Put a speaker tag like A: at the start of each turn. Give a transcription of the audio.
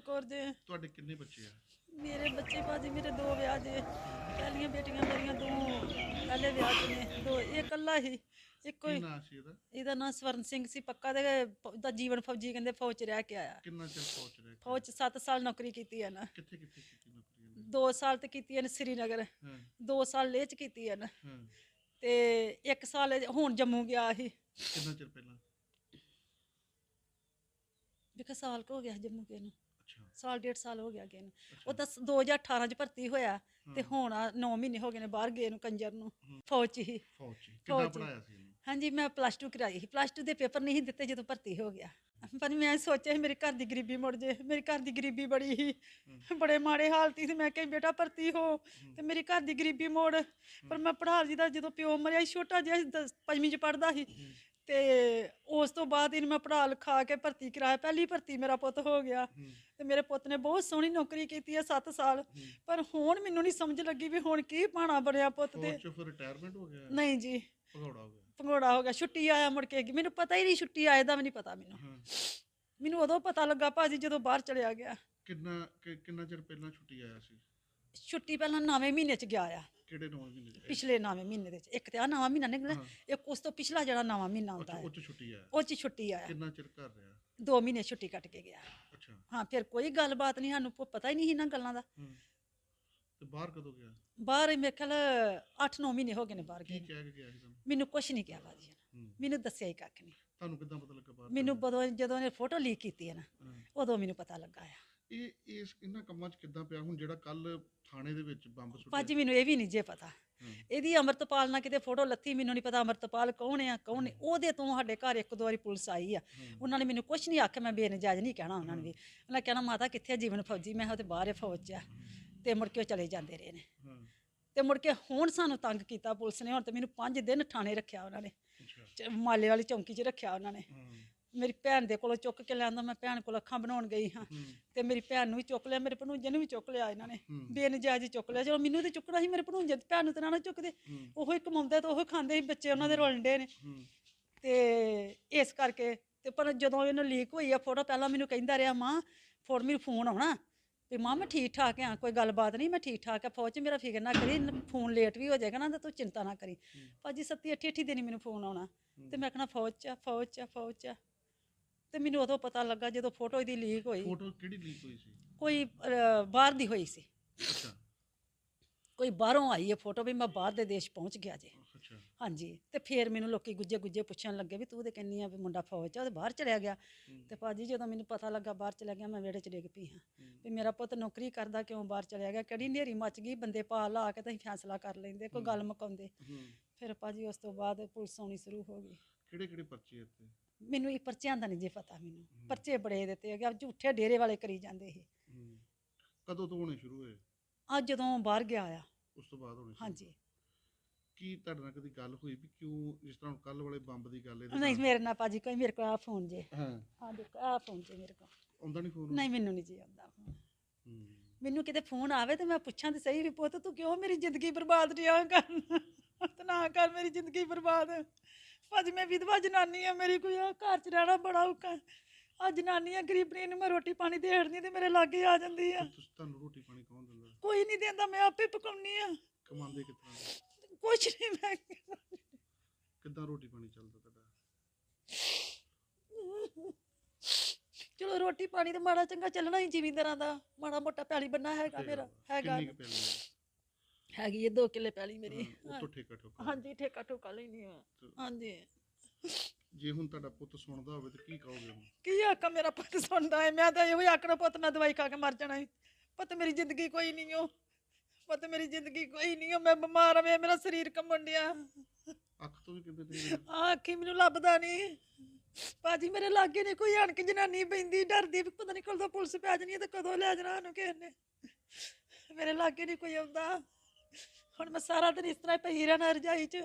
A: ਤੁਹਾਡੇ ਕਿੰਨੇ ਬੱਚੇ ਆ?
B: ਮੇਰੇ ਬੱਚੇ ਭਾਜੀ ਮੇਰੇ ਦੋ ਵਿਆਹ ਜੇ। ਪਹਿਲੀਆਂ ਬੇਟੀਆਂ ਮੇਰੀਆਂ ਦੋ ਪਹਿਲੇ ਵਿਆਹ 'ਚ ਨੇ। ਦੋ ਇਹ ਇਕੱਲਾ ਹੀ। ਇੱਕੋ ਹੀ।
A: ਨਾਂ ਸੀ ਇਹਦਾ
B: ਇਹਦਾ ਨਾਂ ਸਵਰਨ ਸਿੰਘ ਸੀ ਪੱਕਾ ਤੇ ਦਾ ਜੀਵਨ ਫੌਜੀ ਕਹਿੰਦੇ ਫੌਜ 'ਚ ਰਹਿ ਕੇ ਆਇਆ।
A: ਕਿੰਨਾ ਚਿਰ ਪਹੁੰਚ ਰਿਹਾ
B: ਫੌਜ 'ਚ 7 ਸਾਲ ਨੌਕਰੀ ਕੀਤੀ ਹੈ ਨਾ।
A: ਕਿੱਥੇ ਕਿੱਥੇ ਕੀਤੀ ਨੌਕਰੀ ਇਹਨੇ?
B: 2 ਸਾਲ ਤੇ ਕੀਤੀ ਹੈ ਨਾ ਸ੍ਰੀਨਗਰ।
A: ਹਾਂ।
B: 2 ਸਾਲ ਲੇਹ 'ਚ ਕੀਤੀ ਹੈ ਨਾ।
A: ਹਾਂ।
B: ਤੇ 1 ਸਾਲ ਇਹ ਹੁਣ ਜੰਮੂ ਗਿਆ ਸੀ।
A: ਕਿੰਨਾ ਚਿਰ ਪਹਿਲਾਂ?
B: ਦੇਖੋ ਸਾਲ ਕੁ ਹੋ ਗਿਆ ਜੰਮੂ ਗਏ ਨੂੰ। ਸਾਲ ਡੇਢ ਸਾਲ ਹੋ ਗਿਆ ਗਏ ਨੂੰ। ਉਹ ਤਾਂ 2018 ਚ ਭਰਤੀ ਹੋਇਆ ਤੇ। ਹੁਣ 9 ਮਹੀਨੇ ਹੋ ਗਏ ਨੇ ਬਾਹਰ ਗਏ ਨੂੰ ਕੰਜਰ ਨੂੰ। ਫੌਜ 'ਚ ਹੀ।
A: ਫੌਜ 'ਚ। ਪੜਾਇਆ ਸੀ ਇਹਨੂੰ?
B: ਹਾਂਜੀ ਮੈਂ ਪਲੱਸ 2 ਕਰਾਈ ਸੀ। ਪਲੱਸ 2 ਦੇ ਪੇਪਰ ਨਹੀਂ ਸੀ ਦਿੱਤੇ ਜਦੋਂ ਭਰਤੀ ਹੋ ਗਿਆ। ਪਰ ਮੈਂ ਸੋਚਿਆ ਸੀ ਮੇਰੇ ਘਰ ਦੀ ਗਰੀਬੀ ਮੁੜ ਜੇ। ਮੇਰੇ ਘਰ ਦੀ ਗਰੀਬੀ ਬੜੀ ਸੀ ਬੜੇ ਮਾੜੇ ਹਾਲਤੀ ਸੀ ਮੈਂ ਕਿਹਾ ਬੇਟਾ ਭਰਤੀ ਹੋ ਤੇ ਮੇਰੀ ਘਰ ਦੀ ਗਰੀਬੀ ਮੋੜ। ਪਰ ਮੈਂ ਪੜ੍ਹਾ ਜੀ ਦਾ ਜਦੋਂ ਪਿਓ ਮਰਿਆ ਛੋਟਾ ਜਿਹਾ ਪੰਜਵੀਂ ਚ ਪੜਦਾ ਸੀ। ਤੇ ਉਸ ਤੋਂ ਬਾਅਦ ਇਹਨੂੰ ਮੈਂ ਪੜ੍ਹਾ ਲਿਖਾ ਕੇ ਭਰਤੀ ਕਰਾਇਆ। ਪਹਿਲੀ ਭਰਤੀ ਮੇਰਾ ਪੁੱਤ ਹੋ ਗਿਆ। ਤੇ ਮੇਰੇ ਪੁੱਤ ਨੇ ਬਹੁਤ ਸੋਹਣੀ ਨੌਕਰੀ ਕੀਤੀ ਹੈ 7 ਸਾਲ। ਪਰ ਹੁਣ ਮੈਨੂੰ ਨਹੀਂ ਸਮਝ ਲੱਗੀ ਵੀ ਹੁਣ ਕੀ ਪਾਣਾ ਬਣਿਆ ਪੁੱਤ ਤੇ।
A: 'ਚੋਂ ਫਿਰ ਰਿਟਾਇਰਮੈਂਟ ਹੋ ਗਿਆ?
B: ਨਹੀਂ ਜੀ।
A: ਭਗੌੜਾ ਹੋ ਗਿਆ।
B: ਭੰਗੋੜਾ ਹੋ ਗਿਆ। ਛੁੱਟੀ ਆਇਆ ਮੁੜ ਕੇ। ਮੈਨੂੰ ਪਤਾ ਹੀ ਨਹੀਂ ਛੁੱਟੀ ਆਏ ਦਾ ਵੀ ਨਹੀਂ ਪਤਾ ਮੈਨੂੰ। ਮੈਨੂੰ ਉਦੋਂ ਪਤਾ ਲੱਗਾ ਭਾਜੀ ਜਦੋਂ ਬਾਹਰ ਚਲਿਆ ਗਿਆ।
A: ਕਿੰਨਾ ਕਿ- ਕਿੰਨਾ ਚਿਰ ਪਹਿਲਾਂ ਛੁੱਟੀ ਆਇਆ ਸੀ?
B: ਛੁੱਟੀ ਪਹਿਲਾਂ ਨਵੇਂ ਮਹੀਨੇ ਚ ਗਿਆ ਆ।
A: ਕਿਹੜੇ ਨੌਂ ਮਹੀਨੇ ਚ
B: ਪਿਛਲੇ ਨਵੇਂ ਮਹੀਨੇ ਦੇ ਵਿੱਚ ਇੱਕ ਤੇ ਆ ਨਵਾਂ ਮਹੀਨਾ ਨਿਕਲਿਆ। ਇੱਕ ਉਸ ਤੋਂ ਪਿਛਲਾ ਜਿਹੜਾ ਨਵਾਂ ਮਹੀਨਾ ਹੁੰਦਾ
A: ਅੱਛਾ
B: ਹੈ।
A: ਉਹ 'ਚ ਛੁੱਟੀ ਆਇਆ।
B: ਉਹ ਚ ਛੁੱਟੀ ਆਇਆ।
A: ਕਿੰਨਾ ਚਿਰ ਘਰ ਰਿਹਾ?
B: ਦੋ ਮਹੀਨੇ ਛੁੱਟੀ ਕੱਟ ਕੇ ਗਿਆ।
A: ਅੱਛਾ।
B: ਹਾਂ ਫਿਰ ਕੋਈ ਗੱਲਬਾਤ ਨਹੀਂ ਸਾਨੂੰ ਪਤਾ ਹੀ ਨਹੀਂ ਇਹਨਾਂ ਗੱਲਾਂ ਦਾ।
A: ਤੇ ਬਾਹਰ ਕਦੋਂ ਗਿਆ?
B: ਬਾਹਰ ਮੇਰੇ ਖਿਆਲ 8-9 ਮਹੀਨੇ ਹੋ ਗਏ ਨੇ ਬਾਹਰ
A: ਕੀ
B: ਗਏ ਨੂੰ।
A: ਕਹਿ ਕੇ ਗਿਆ ਸੀ ਤੁਹਾਨੂੰ?
B: ਮੈਨੂੰ ਕੁਝ ਨਹੀਂ ਕਿਹਾ ਬਾਜੀ ਮੈਨੂੰ ਦੱਸਿਆ ਹੀ ਕੱਖ ਨਹੀਂ।
A: ਤੁਹਾਨੂੰ ਕਿੱਦਾਂ ਪਤਾ ਲੱਗਾ ਬਾਹਰ
B: ਮੈਨੂੰ ਬਦੋਂ ਜਦੋਂ ਨੇ ਫੋਟੋ ਲੀਕ ਕੀਤੀ ਹੈ ਨਾ। ਉਦੋਂ ਮੈਨੂੰ ਪਤਾ ਲੱਗਾ ਆ।
A: ਇਹ ਇਸ ਇਹਨਾਂ ਕੰਮਾਂ 'ਚ ਕਿੱਦਾਂ ਪਿਆ? ਹੁਣ ਜਿਹੜਾ ਕੱਲ ਥਾਣੇ ਦੇ ਵਿੱਚ ਬੰਬ ਸੁੱਟਿਆ।
B: ਭਾਜੀ ਮੈਨੂੰ ਇਹ ਵੀ ਨਹੀਂ ਜੇ ਪਤਾ। ਇਹਦੀ ਅਮਰਤਪਾਲ ਨਾਲ ਕਿਤੇ ਫੋਟੋ ਲੱਥੀ ਮੈਨੂੰ ਨਹੀਂ ਪਤਾ ਅਮਰਤਪਾਲ ਕੌਣ ਆ ਕੌਣ ਨਹੀਂ। ਉਹਦੇ ਤੋਂ ਸਾਡੇ ਘਰ ਇੱਕ ਦੋ ਵਾਰੀ ਪੁਲਿਸ ਆਈ ਆ। ਉਹਨਾਂ ਨੇ ਮੈਨੂੰ ਕੁਝ ਨਹੀਂ ਆਖਿਆ ਮੈਂ ਬੇਨਜਾਇਜ਼ ਨਹੀਂ ਕਹਿਣਾ ਉਹਨਾਂ ਨੂੰ ਵੀ। ਉਹਨਾਂ ਕਹਿਣਾ ਮਾਤਾ ਕਿੱਥੇ ਆ ਜੀਵਨ ਫੌਜੀ? ਮੈਂ ਕਿਹਾ ਤੇ ਬਾਹਰ ਹੈ ਫੌਜ 'ਚ ਆ। ਤੇ ਮੁੜ ਕੇ ਉਹ ਚਲੇ ਜਾਂਦੇ ਰਹੇ ਨੇ। ਤੇ ਮੁੜ ਕੇ ਹੁਣ ਸਾਨੂੰ ਤੰਗ ਕੀਤਾ ਪੁਲਿਸ ਨੇ। ਹੁਣ ਤੇ ਮੈਨੂੰ 5 ਦਿਨ ਥਾਣੇ ਰੱਖਿਆ ਉਹਨਾਂ ਨੇ। ਮਾਲੇ ਵਾਲੀ ਚੌਂਕੀ 'ਚ ਰੱਖਿਆ ਉਹਨਾਂ ਨੇ। ਮੇਰੀ ਭੈਣ ਦੇ ਕੋਲੋਂ ਚੁੱਕ ਕੇ ਲਿਆਂਦਾ ਮੈਂ ਭੈਣ ਕੋਲ ਅੱਖਾਂ ਬਣਾਉਣ ਗਈ ਹਾਂ ਤੇ ਮੇਰੀ ਭੈਣ ਨੂੰ ਵੀ ਚੁੱਕ ਲਿਆ ਮੇਰੇ ਭਣੂਜੇ ਨੂੰ ਵੀ ਚੁੱਕ ਲਿਆ ਇਹਨਾਂ ਨੇ। ਬੇਨਜਾਇਜ਼ ਹੀ ਚੁੱਕ ਲਿਆ ਚਲੋ ਮੈਨੂੰ ਤੇ ਚੁੱਕਣਾ ਸੀ ਮੇਰੇ ਭਣੂਜੇ ਤੇ ਭੈਣ ਨੂੰ ਤੇ ਨਾ ਨਾ ਚੁੱਕਦੇ। ਉਹੋ ਹੀ ਕਮਾਉਂਦੇ ਤੇ ਉਹੋ ਖਾਂਦੇ ਸੀ ਬੱਚੇ ਉਹਨਾਂ ਦੇ ਰੋਲਦੇ ਨੇ। ਤੇ ਇਸ ਕਰਕੇ ਤੇ ਪਰ ਜਦੋਂ ਇਹਨੂੰ ਲੀਕ ਹੋਈ ਆ ਫੋਟੋ ਪਹਿਲਾਂ ਮੈਨੂੰ ਕਹਿੰਦਾ ਰਿਹਾ ਮਾਂ ਫੋੜ ਮੈਨੂੰ ਫੋਨ ਆਉਣਾ। ਤੇ ਮਾਂ ਮੈਂ ਠੀਕ ਠਾਕ ਆ ਕੋਈ ਗੱਲਬਾਤ ਨਹੀਂ ਮੈਂ ਠੀਕ ਠਾਕ ਆ ਫੌਜ 'ਚ ਮੇਰਾ ਫਿਕਰ ਨਾ ਕਰੀ ਫੋਨ ਲੇਟ ਵੀ ਹੋ ਜਾਏਗਾ ਨਾ ਤਾਂ ਤੂੰ ਚਿੰਤਾ ਨਾ ਕਰੀ। ਭਾਜੀ ਸੱਤੀ ਅੱਠੀ ਅੱਠੀ ਦਿਨ ਮੈਨੂੰ ਫੋਨ ਆਉਣਾ। ਤੇ ਮੈਂ ਕਹਣਾ ਫੌਜ 'ਚ ਫੌਜ 'ਚ ਫੌਜ 'ਚ। ਤੇ ਮੈਨੂੰ ਉਦੋਂ ਪਤਾ ਲੱਗਾ ਜਦੋਂ ਫੋਟੋ ਇਹਦੀ ਲੀਕ ਹੋਈ।
A: ਫੋਟੋ ਕਿਹੜੀ ਲੀਕ ਹੋਈ ਸੀ?
B: ਕੋਈ ਅਹ, ਬਾਹਰ ਦੀ ਹੋਈ ਸੀ।
A: ਅੱਛਾ।
B: ਕੋਈ ਬਾਹਰੋਂ ਆਈ ਹੈ ਫੋਟੋ ਵੀ ਮੈਂ ਬਾਹਰ ਦੇ ਦੇਸ਼ ਪਹੁੰਚ ਗਿਆ ਜੇ।
A: ਅੱਛਾ।
B: ਹਾਂਜੀ ਤੇ ਫੇਰ ਮੈਨੂੰ ਲੋਕੀ ਗੁੱਜੇ ਗੁੱਜੇ ਪੁੱਛਣ ਲੱਗੇ ਵੀ ਤੂੰ ਤੇ ਕਹਿੰਨੀ ਆ ਵੀ ਮੁੰਡਾ ਫੌਜ ਚ ਆ, ਉਹ ਤੇ ਬਾਹਰ ਚਲਿਆ ਗਿਆ।
A: ਹੂੰ।
B: ਤੇ ਭਾਜੀ ਜਦੋਂ ਮੈਨੂੰ ਪਤਾ ਲੱਗਾ ਬਾਹਰ ਚਲਿਆ ਗਿਆ ਮੈਂ ਵਿਹੜੇ ਚ ਡਿੱਗ ਪਈ ਹਾਂ। ਵੀ ਮੇਰਾ ਪੁੱਤ ਨੌਕਰੀ ਕਰਦਾ ਕਿਉਂ ਬਾਹਰ ਚਲਿਆ ਗਿਆ? ਕਿਹੜੀ ਨੇਰੀ ਮੱਚ ਗਈ? ਬੰਦੇ ਪਾ ਲਾ ਕੇ ਤਾਂ ਅਸੀਂ ਫੈਸਲਾ ਕਰ ਲੈਂਦੇ ਕੋਈ ਗੱਲ ਮੁਕਾਉਂਦੇ।
A: ਹੂੰ।
B: ਫਿਰ ਭਾਜੀ ਉਸ ਤੋਂ ਬਾਅਦ ਪੁਲਿਸ ਆਉਣੀ ਸ਼ੁਰੂ ਹੋ ਗਈ।
A: ਕਿਹੜੇ ਕਿਹੜੇ ਪਰਚੇ ਇੱਥੇ?
B: ਮੈਨੂੰ ਇਹ ਪਰਚਿਆਂ ਦਾ ਨਹੀਂ ਜੇ ਪਤਾ ਮੈਨੂੰ। ਪਰਚੇ ਬੜੇ ਦਿੱਤੇ ਹੈਗੇ ਆ ਝੂਠੇ ਡੇਰੇ ਵਾਲੇ ਕਰੀ ਜਾਂਦੇ ਇਹ।
A: ਹੂੰ। ਕਦੋਂ ਤੋਂ ਹੋਣੇ ਸ਼ੁਰੂ ਹੋਏ?
B: ਅੱਜ ਜਦੋਂ ਬਾਹਰ ਗਿਆ ਆ।
A: ਉਸ ਤੋਂ ਬਾਅਦ ਹੋਣੇ ਸ਼ੁਰੂ
B: ਹਾਂਜੀ।
A: ਕੀ ਤੁਹਾਡੇ ਨਾਲ ਕਦੀ ਗੱਲ ਹੋਈ ਵੀ ਕਿਉਂ ਜਿਸ ਤਰ੍ਹਾਂ ਕੱਲ ਵਾਲੇ ਬੰਬ ਦੀ ਗੱਲ ਇਹਦੇ
B: ਨਹੀਂ
A: ਨਾਲ-
B: ਮੇਰੇ ਨਾਲ ਭਾਜੀ ਕੋਈ ਮੇਰੇ ਕੋਲ ਆ ਫੋਨ ਜੇ।
A: ਹਾਂ।
B: ਆ ਦੇਖੋ ਆ ਫੋਨ ਜੇ ਮੇਰੇ ਕੋਲ।
A: ਆਉਂਦਾ ਨਹੀਂ ਫੋਨ?
B: ਨਹੀਂ ਮੈਨੂੰ ਨਹੀਂ ਜੀ ਆਉਂਦਾ phone।
A: ਹੂੰ।
B: ਮੈਨੂੰ ਕਿਤੇ ਫੋਨ ਆਵੇ ਤੇ ਮੈਂ ਪੁੱਛਾਂ ਤੇ ਸਹੀ ਵੀ ਪੁੱਤ ਤੂੰ ਕਿਉਂ ਮੇਰੀ ਜ਼ਿੰਦਗੀ ਬਰਬਾਦ ਰਿਹਾ ਕਰਨ ਤੇ ਨਾ ਕਰ ਮੇਰੀ ਜ਼ਿੰਦਗੀ ਬਰਬਾਦ। ਭਾਜੀ ਮੈਂ ਵਿਧਵਾ ਜਨਾਨੀ ਆ ਮੇਰੀ ਕੋਈ ਆ ਘਰ ਚ ਰਹਿਣਾ ਬੜਾ ਔਖਾ ਆ ਜਨਾਨੀ ਆ ਗਰੀਬਣੀ ਨੂੰ ਮੈਂ ਰੋਟੀ ਪਾਣੀ ਦੇ ਹੜਨੀ ਤੇ ਮੇਰੇ ਲਾਗੇ ਆ ਜਾਂਦੀ ਆ।
A: ਤੁਸੀਂ ਤੁਹਾਨੂੰ ਰੋਟੀ ਪਾਣੀ ਕੌਣ ਦਿੰਦਾ?
B: ਕੋਈ ਨਹੀਂ ਦਿੰਦਾ ਮੈਂ ਆਪੇ ਪਕਾਉਣੀ ਆ।
A: ਕਮਾਉਂਦੇ ਕਿਤਨਾ
B: ਕੁਛ ਨਹੀਂ ਮੈਂ
A: ਕਿੱਦਾਂ ਰੋਟੀ ਪਾਣੀ ਚੱਲਦਾ ਤੁਹਾਡਾ?
B: ਚਲੋ ਰੋਟੀ ਪਾਣੀ ਤੇ ਮਾੜਾ ਚੰਗਾ ਚੱਲਣਾ ਹੀ ਜ਼ਿਮੀਂਦਾਰਾਂ ਦਾ ਮਾੜਾ ਮੋਟਾ ਪੈਲੀ ਬੰਨਾ ਹੈਗਾ ਮੇਰਾ। ਹੈਗਾ।
A: ਕਿੰਨੀ ਕੁ ਪੈਲੀ ਹੈ?
B: ਹੈਗੀ ਇਹ 2 ਕਿੱਲੇ ਪੈਲੀ ਮੇਰੀ।
A: ਹਾਂ, ਉਹ ਤੋਂ ਠੇਕਾ ਠੋਕਾ
B: ਹਾਂਜੀ ਠੇਕਾ ਠੋਕਾ ਲੈਣੀ ਆ ਹਾਂਜੀ।
A: ਜੇ ਹੁਣ ਤੁਹਾਡਾ ਪੁੱਤ ਸੁਣਦਾ ਹੋਵੇ ਤਾਂ ਕੀ ਕਹੋਗੇ ਉਹਨੂੰ
B: ਕੀ ਆਖਾਂ ਮੇਰਾ ਪੁੱਤ ਸੁਣਦਾ ਹੈ? ਮੈਂ ਤਾਂ ਇਹੋ ਹੀ ਆਖਣਾ ਪੁੱਤ ਮੈਂ ਦਵਾਈ ਖਾ ਕੇ ਮਰ ਜਾਣਾ ਹੈ ਪੁੱਤ ਮੇਰੀ ਜ਼ਿੰਦਗੀ ਕੋਈ ਨਹੀਂ ਓ। ਪੁੱਤ ਮੇਰੀ ਜ਼ਿੰਦਗੀ ਕੋਈ ਨਹੀਂ ਓ। ਮੈਂ ਬਿਮਾਰ ਆ ਮੇਰਾ ਸਰੀਰ ਕੰਬਣ ਡਿਆ।
A: ਅੱਖ ਤੋਂ ਵੀ ਨਹੀਂ
B: ਆਹ ਅੱਖੀ ਮੈਨੂੰ ਲੱਭਦਾ ਨਹੀਂ। ਬਾਜੀ ਮੇਰੇ ਲਾਗੇ ਨਹੀਂ ਕੋਈ ਆਣ ਕੇ ਜਨਾਨੀ ਪੈਂਦੀ ਡਰਦੀ ਵੀ ਪਤਾ ਨਹੀਂ ਕਦੋਂ ਪੁਲਿਸ ਪੈ ਜਾਣੀ ਹੈ ਤੇ ਕਦੋਂ ਲੈ ਜਾਣਾ ਉਹਨੂੰ ਕਿਸੇ ਨੇ। ਮੇਰੇ ਲਾਗੇ ਨਹੀਂ ਕੋਈ ਆਉਂਦਾ। ਹੁਣ ਮੈਂ ਸਾਰਾ ਦਿਨ ਇਸ ਤਰ੍ਹਾਂ ਹੀ ਪਈ ਰਹਿਣਾ ਰਜਾਈ 'ਚ।